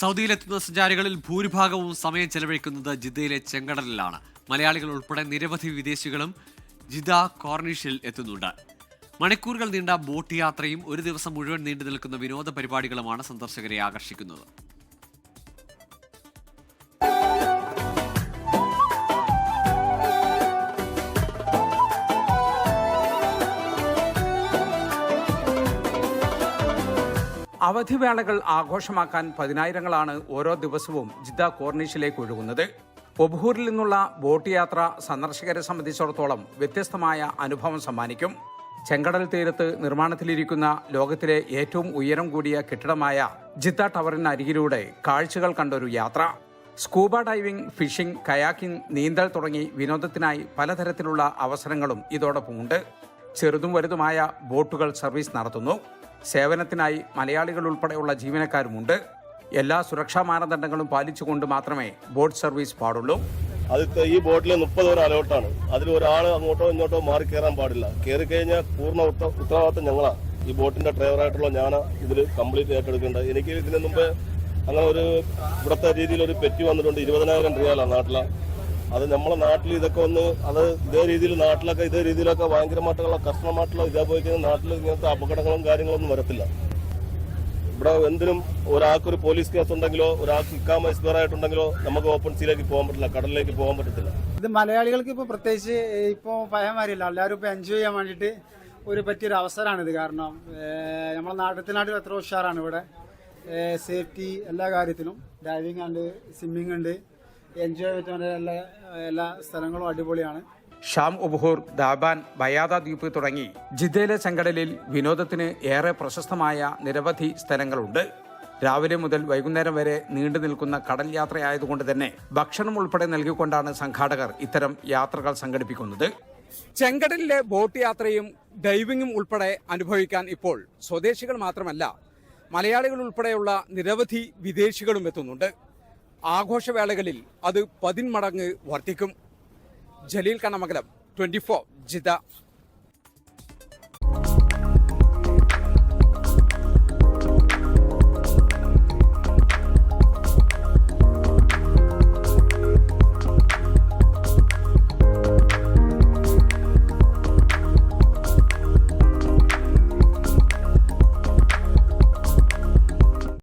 സൗദിയിലെത്തുന്ന സഞ്ചാരികളിൽ ഭൂരിഭാഗവും സമയം ചെലവഴിക്കുന്നത് ജിദ്ദയിലെ ചെങ്കടലിലാണ്. മലയാളികൾ ഉൾപ്പെടെ നിരവധി വിദേശികളും ജിദ കോർണിഷിൽ എത്തുന്നുണ്ട്. മണിക്കൂറുകൾ നീണ്ട ബോട്ട് യാത്രയും ഒരു ദിവസം മുഴുവൻ നീണ്ടു നിൽക്കുന്ന വിനോദ പരിപാടികളുമാണ് സന്ദർശകരെ ആകർഷിക്കുന്നത്. അവധിവേളകൾ ആഘോഷമാക്കാൻ പതിനായിരങ്ങളാണ് ഓരോ ദിവസവും ജിദ്ദ കോർണിഷിലേക്ക് ഒഴുകുന്നത്. ഒബൂറിൽ നിന്നുള്ള ബോട്ട് യാത്ര സന്ദർശകരെ സംബന്ധിച്ചിടത്തോളം വ്യത്യസ്തമായ അനുഭവം സമ്മാനിക്കും. ചെങ്കടൽ തീരത്ത് നിർമ്മാണത്തിലിരിക്കുന്ന ലോകത്തിലെ ഏറ്റവും ഉയരം കൂടിയ കെട്ടിടമായ ജിദ്ദ ടവറിന് അരികിലൂടെ കാഴ്ചകൾ കണ്ടൊരു യാത്ര. സ്കൂബ ഡൈവിംഗ് ഫിഷിംഗ് കയാക്കിംഗ് നീന്തൽ തുടങ്ങി വിനോദത്തിനായി പലതരത്തിലുള്ള അവസരങ്ങളും ഇതോടൊപ്പമുണ്ട്. ചെറുതും വലുതുമായ ബോട്ടുകൾ സർവീസ് നടത്തുന്നു. സേവനത്തിനായി മലയാളികൾ ഉൾപ്പെടെയുള്ള ജീവനക്കാരുമുണ്ട്. എല്ലാ സുരക്ഷാ മാനദണ്ഡങ്ങളും പാലിച്ചുകൊണ്ട് മാത്രമേ ബോട്ട് സർവീസ് പാടുള്ളൂ. അത് ഈ ബോട്ടിൽ മുപ്പത് പേർ അലോട്ടാണ്. അതിൽ ഒരാൾ അങ്ങോട്ടോ ഇങ്ങോട്ടോ മാറി കയറാൻ പാടില്ല. കയറി കഴിഞ്ഞാൽ പൂർണ ഉത്ത- ഉത്തരവാദിത്തം ഞങ്ങളാ. ഈ ബോട്ടിന്റെ ഡ്രൈവറായിട്ടുള്ള ഞാൻ ഇതിൽ കംപ്ലീറ്റ് ഏറ്റെടുക്കേണ്ടത്. എനിക്ക് ഇതിന് മുമ്പ് അങ്ങനെ ഒരു ഇവിടുത്തെ രീതിയിൽ ഒരു പെറ്റി വന്നിട്ടുണ്ട്. ഇരുപതിനായിരം രൂപയാണ് നാട്ടിലെ അത് നമ്മളെ നാട്ടിൽ ഇതൊക്കെ ഒന്ന് അത് ഇതേ രീതിയിൽ നാട്ടിലൊക്കെ ഇതേ രീതിയിലൊക്കെ ഭയങ്കരമായിട്ടുള്ള കർശനമായിട്ടുള്ള ഇതാ പോയി കഴിഞ്ഞാൽ നാട്ടിൽ ഇങ്ങനത്തെ അപകടങ്ങളും കാര്യങ്ങളൊന്നും വരത്തില്ല. ഇവിടെ എന്തിനും ഒരാൾക്കൊരു പോലീസ് കേസ് ഉണ്ടെങ്കിലോ ഒരാൾക്ക് ഇക്കാമ എക്സ്പയർ ആയിട്ടുണ്ടെങ്കിലോ നമുക്ക് ഓപ്പൺ സീലേക്ക് പോകാൻ പറ്റില്ല കടലിലേക്ക് പോകാൻ പറ്റത്തില്ല. ഇത് മലയാളികൾക്ക് ഇപ്പോൾ പ്രത്യേകിച്ച് ഇപ്പോൾ വരില്ല എല്ലാവരും ഇപ്പോൾ എൻജോയ് ചെയ്യാൻ വേണ്ടിയിട്ട് ഒരു പറ്റിയൊരു അവസരമാണിത് കാരണം നമ്മളെ നാട്ടിനാട്ടിൽ എത്ര ഉഷാറാണ് ഇവിടെ. സേഫ്റ്റി എല്ലാ കാര്യത്തിലും. ഡൈവിംഗ് ഉണ്ട് സ്വിമ്മിംഗ് ഉണ്ട്. എൻജോയ് പറ്റുന്ന എല്ലാ എല്ലാ സ്ഥലങ്ങളും അടിപൊളിയാണ്. ഷാം ഉബുഹൂർ ദാബാൻ ബയാദ ദ്വീപ് തുടങ്ങി ജിദ്ദയിലെ ചെങ്കടലിൽ വിനോദത്തിന് ഏറെ പ്രശസ്തമായ നിരവധി സ്ഥലങ്ങളുണ്ട്. രാവിലെ മുതൽ വൈകുന്നേരം വരെ നീണ്ടു നിൽക്കുന്ന കടൽ യാത്രയായതുകൊണ്ട് തന്നെ ഭക്ഷണം ഉൾപ്പെടെ നൽകിക്കൊണ്ടാണ് സംഘാടകർ ഇത്തരം യാത്രകൾ സംഘടിപ്പിക്കുന്നത്. ചെങ്കടലിലെ ബോട്ട് യാത്രയും ഡൈവിംഗും ഉൾപ്പെടെ അനുഭവിക്കാൻ ഇപ്പോൾ സ്വദേശികൾ മാത്രമല്ല മലയാളികൾ ഉൾപ്പെടെയുള്ള നിരവധി വിദേശികളും എത്തുന്നുണ്ട്. ആഘോഷവേളകളിൽ അത് പതിന്മടങ്ങ് വർദ്ധിക്കും. Jaleel Kannamangalam twenty four Jeddah